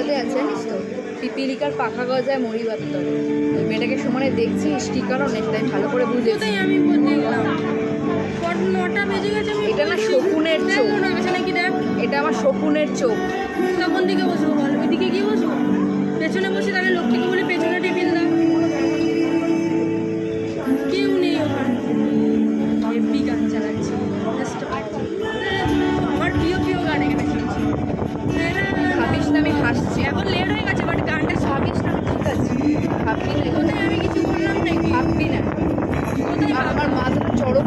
আছে জানিস তো? পিপিলিকার পাখা গজায় মরি বাত্ত ওই মেয়েটাকে সমানে দেখছি স্টিকারও নেকটাই ভালো করে বুঝে আমি দেখলাম? নটা বেজে গেছে এটা না শকুনের চোখ। এটা আমার শকুনের চোখ। তখন দিকে বসবো বল ওইদিকে গিয়ে বসবো? পেছনে বসে তাহলে লোকটাকে বলে আমি কিছু করলাম না ভাববি না। আমার মাথাটা চড়ক।